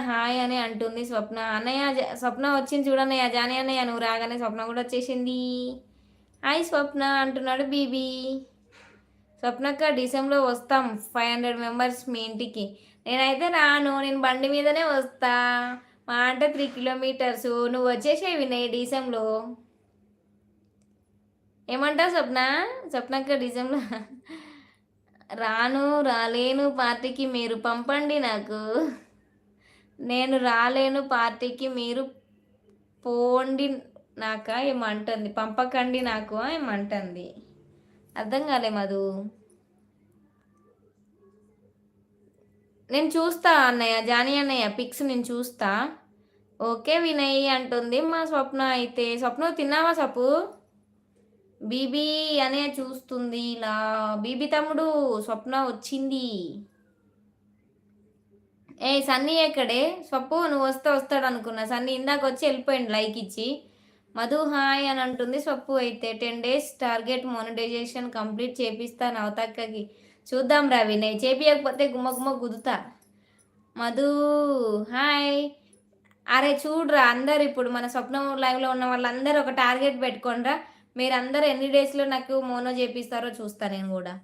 Hi అని అంటుంది స్వప్న. అన్నయ్య స్వప్న వచ్చింది చూడన్నయ్య జాని అన్నయ్య నువ్వు రాగానే స్వప్న కూడా వచ్చేసింది. హాయ్ స్వప్న అంటున్నాడు బీబీ. స్వప్నక్క డిసెంబర్లో వస్తాం. ఫైవ్ హండ్రెడ్ మెంబర్స్ మీ ఇంటికి. నేనైతే రాను. నేను బండి మీదనే వస్తా. మా అంటే త్రీ కిలోమీటర్స్. నువ్వు వచ్చేసేవి వినయ్ డిసెంబర్లో. ఏమంటావు స్వప్న? స్వప్నక్క డిసెంబర్లో రాను రాలేను. పార్టీకి మీరు పంపండి నాకు. నేను రాలేను పార్టీకి మీరు పోండి నాక ఏమంటుంది? పంపకండి నాకు ఏమంటుంది? అర్థం కాలే మధు. నేను చూస్తా అన్నయ్య జానీ అన్నయ్య పిక్స్ నేను చూస్తా. ఓకే వినయ్ అంటుంది మా స్వప్న అయితే. స్వప్న తిన్నావా సపు? బీబీ అనే చూస్తుంది ఇలా. బీబీ తమ్ముడు స్వప్న వచ్చింది. ఏ సన్నీ ఎక్కడే? స్వప్పు నువ్వు వస్తే వస్తాడు అనుకున్నా. సన్నీ ఇందాక వచ్చి వెళ్ళిపోయింది లైక్ ఇచ్చి. మధు హాయ్ అని అంటుంది స్వప్పు అయితే. Ten days target monetization complete చేపిస్తాను అవతక్కకి. చూద్దాం రా వినయ్. చేపియకపోతే గుమ్మ గుమ్మ గుద్దుతా మధు హాయ్. అరే చూడరా అందరు ఇప్పుడు మన స్వప్నం లైవ్లో ఉన్న వాళ్ళందరూ ఒక టార్గెట్ పెట్టుకోండిరా. మీరు ఎన్ని డేస్లో నాకు మోనో చేపిస్తారో చూస్తా నేను కూడా.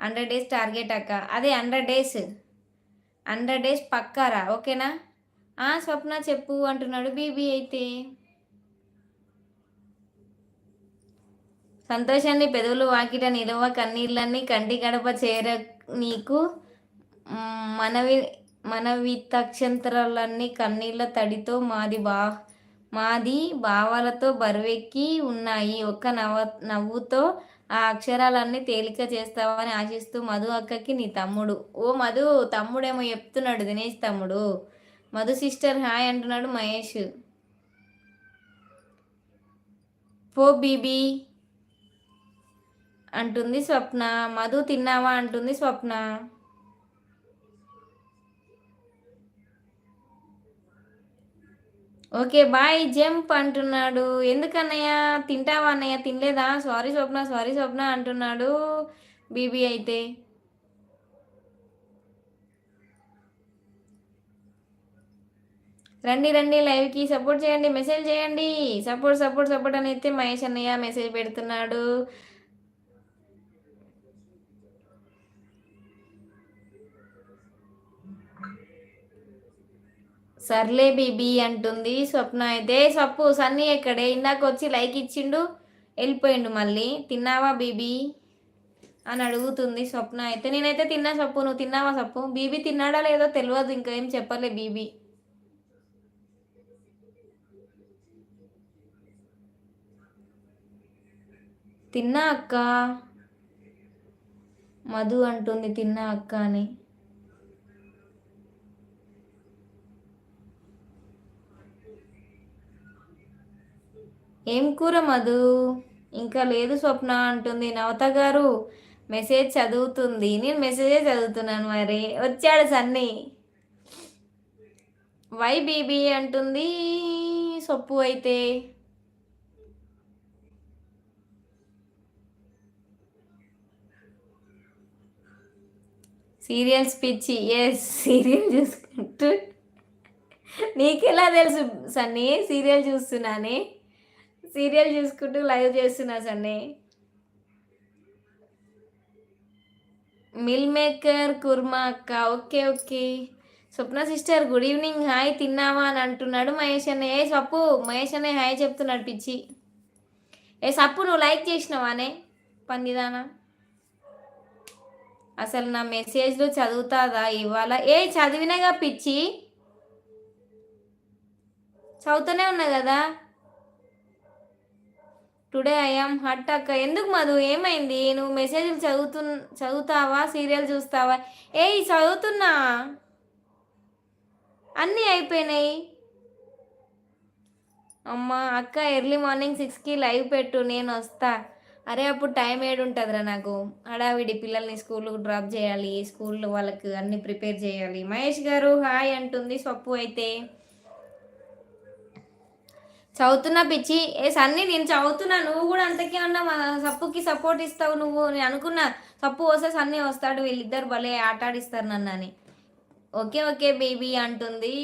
హండ్రెడ్ డేస్ టార్గెట్ అక్క. అదే హండ్రెడ్ డేస్ హండ్రెడ్ డేస్ పక్కారా? ఓకేనా? ఆ స్వప్న చెప్పు అంటున్నాడు బీబీ అయితే. సంతోషాన్ని పెదవులు వాకిట నిలవ కన్నీళ్ళన్నీ కంటి గడప చేర నీకు మనవి మనవి మనవితక్షంతరాలన్నీ కన్నీళ్ళ తడితో మాది బా మాది భావాలతో బరువెక్కి ఉన్నాయి. ఒక్క నవ నవ్వుతో ఆ అక్షరాలన్నీ తేలిక చేస్తావని ఆశిస్తూ మధు అక్కకి నీ తమ్ముడు. ఓ మధు తమ్ముడేమో చెప్తున్నాడు దినేష్ తమ్ముడు. మధు సిస్టర్ హాయ్ అంటున్నాడు మహేష్. పో బీబీ అంటుంది స్వప్న. మధు తిన్నావా? అంటుంది స్వప్న. ఓకే బాయ్ జంప్ అంటున్నాడు. ఎందుకన్నయ్య? తింటావా అన్నయ్య? తినలేదా? సారీ స్వప్న సారీ స్వప్న అంటున్నాడు బీబీ అయితే. రండి రండి లైవ్కి సపోర్ట్ చేయండి మెసేజ్ చేయండి. సపోర్ట్ సపోర్ట్ సపోర్ట్ అని అయితే మహేష్ అన్నయ్య మెసేజ్ పెడుతున్నాడు. సర్లే బీబీ అంటుంది స్వప్న అయితే స్వప్పు సన్నీ ఎక్కడే? ఇందాక వచ్చి లైక్ ఇచ్చిండు వెళ్ళిపోయిండు మళ్ళీ. తిన్నావా బీబీ? అని అడుగుతుంది స్వప్న అయితే నేనైతే తిన్నా సప్పు నువ్వు తిన్నావా సప్పు? బీబీ తిన్నాడా లేదో తెలియదు ఇంకా ఏం చెప్పలే బీబీ? తిన్నా అక్క. మధు అంటుంది తిన్నా అక్క అని. ఏం కూర మధు? ఇంకా లేదు స్వప్న అంటుంది. నవత గారు మెసేజ్ చదువుతుంది. నేను మెసేజే చదువుతున్నాను మరి. వచ్చాడు సన్నీ. వై బీబీ అంటుంది. సొప్పు అయితే. సీరియల్స్ పిచ్చి. ఎస్ సీరియల్ చూసుకుంటూ. నీకెలా తెలుసు సన్నీ? సీరియల్ చూస్తున్నానే? సీరియల్ చూసుకుంటూ లైవ్ చేస్తున్నా సన్నీ. మిల్ మేకర్ కుర్మా అక్క okay okay. Swapna sister good evening hi తిన్నావా అని అంటున్నాడు మహేష్ అన్న. ఏ సప్పు మహేష్ అనే హాయ్ చెప్తున్నాడు పిచ్చి. ఏ సప్పు నువ్వు లైక్ చేసినావానే పందిదానా. అసలు నా మెసేజ్లు చదువుతాదా ఇవాళ? ఏ చదివినగా పిచ్చి? చదువుతూనే ఉన్నా కదా? టుడే ఐఎమ్ హట్ అక్క. ఎందుకు మధు? ఏమైంది? నువ్వు మెసేజ్లు చదువుతు చదువుతావా? సీరియల్ చూస్తావా? ఏయ్ చదువుతున్నా? అన్నీ అయిపోయినాయి. అమ్మ అక్క ఎర్లీ మార్నింగ్ సిక్స్కి లైవ్ పెట్టు నేను వస్తా. అరే అప్పుడు టైం ఏడు ఉంటుందిరా నాకు. హడావిడి పిల్లల్ని స్కూల్కి డ్రాప్ చేయాలి స్కూల్లో వాళ్ళకి అన్ని ప్రిపేర్ చేయాలి. మహేష్ గారు హాయ్ అంటుంది సప్పు అయితే. చదువుతున్నా పిచ్చి. ఏ సన్నీ నేను చదువుతున్నా. నువ్వు కూడా అంతకే ఉన్నా మా సప్పుకి సపోర్ట్ ఇస్తావు నువ్వు. నేను అనుకున్నా సప్పు వస్తే సన్నీ వస్తాడు. వీళ్ళిద్దరు భలే ఆటాడిస్తారు నన్ను అని. ఓకే ఓకే బేబీ అంటుంది.